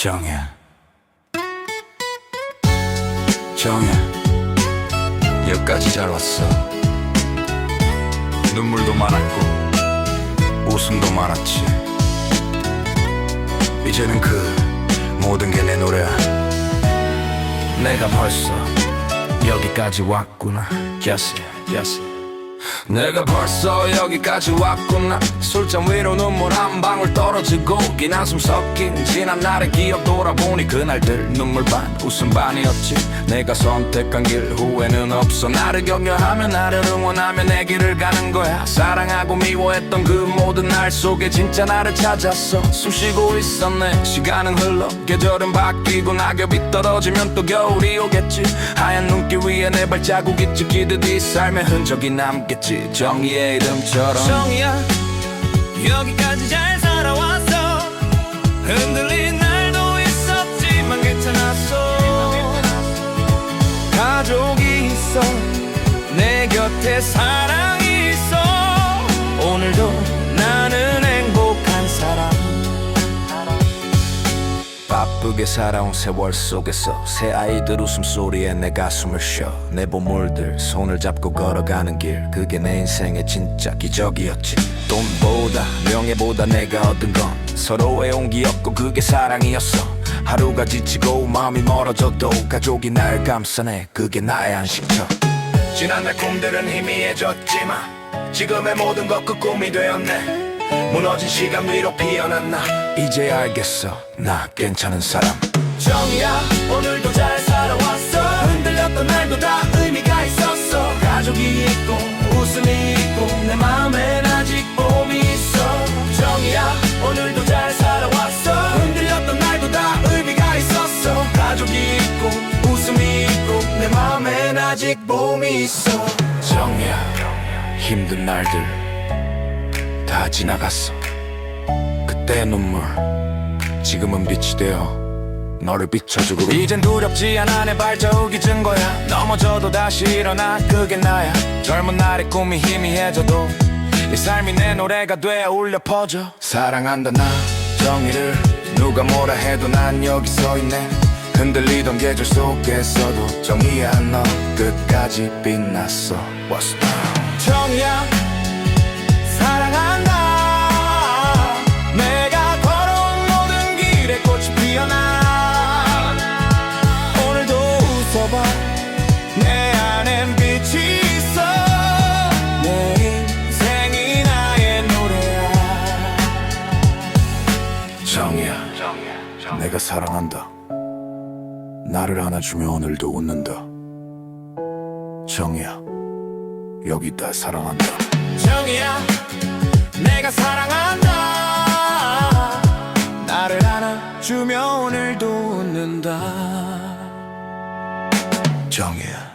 정해. 정해. 여기까지 잘 왔어. 눈물도 많았고 웃음도 많았지. 이제는 그 모든 게 내 노래야 내가 벌써 여기까지 왔구나. Yes, yes. 내가 벌써 여기까지 왔구나. 술잔 위로 눈물 한 방울 떨어지고 긴 한숨 섞인 지난 날의 기억 돌아보니 그날들 눈물 반 웃음 반이었지. 내가 선택한 길 후회는 없어. 나를 격려하며 나를 응원하며 내 길을 가는 거야. 사랑하고 미워했던 그 모든 날 속에 진짜 나를 찾았어. 숨 쉬고 있었네. 시간은 흘러 계절은 바뀌고 낙엽이 떨어지면 또 겨울이 오겠지. 하얀 눈길 위에 내 발자국이 찍히듯 이 삶의 흔적이 남겠 지. 정의의 이름처럼. 정이야 여기까지 잘 살아왔어. 흔들린 날도 있었지만 괜찮았어. 가족이 있어. 내 곁에 사랑이 바쁘게 살아온 세월 속에서 새 아이들 웃음소리에 내 가슴을 쉬어 내 보물들 손을 잡고 걸어가는 길. 그게 내 인생의 진짜 기적이었지. 돈보다 명예보다 내가 얻은 건 서로의 온기였고 그게 사랑이었어. 하루가 지치고 마음이 멀어져도 가족이 날 감싸네. 그게 나의 안식처. 지난 날 꿈들은 희미해졌지만 지금의 모든 것 그 꿈이 되었네 무너진 시간 위로 피어난 나? 이제 알겠어. 나 괜찮은 사람. 정이야 오늘도 잘 살아왔어. 흔들렸던 날도 다 의미가 있었어. 가족이 있고 웃음이 있고 내 맘엔 아직 봄이 있어. 정이야 오늘도 잘 살아왔어. 흔들렸던 날도 다 의미가 있었어. 가족이 있고 웃음이 있고 내 맘엔 아직 봄이 있어. 정이야 힘든 날들 다 지나갔어. 그때의 눈물 지금은 빛이 되어 너를 비춰주고 이젠 두렵지 않아 내 발자국이 준 거야. 넘어져도 다시 일어나 그게 나야. 젊은 날의 꿈이 희미해져도 이 삶이 내 노래가 되어 울려 퍼져. 사랑한다 나 정의를 누가 뭐라 해도 난 여기 서 있네. 흔들리던 계절 속에서도 정의야 너 끝까지 빛났어. What's up? 정이야. 내가 사랑한다. 나를 안아주며 오늘도 웃는다. 정이야. 여기 있다. 사랑한다. 정이야. 내가 사랑한다. 나를 안아주며 오늘도 웃는다. 정이야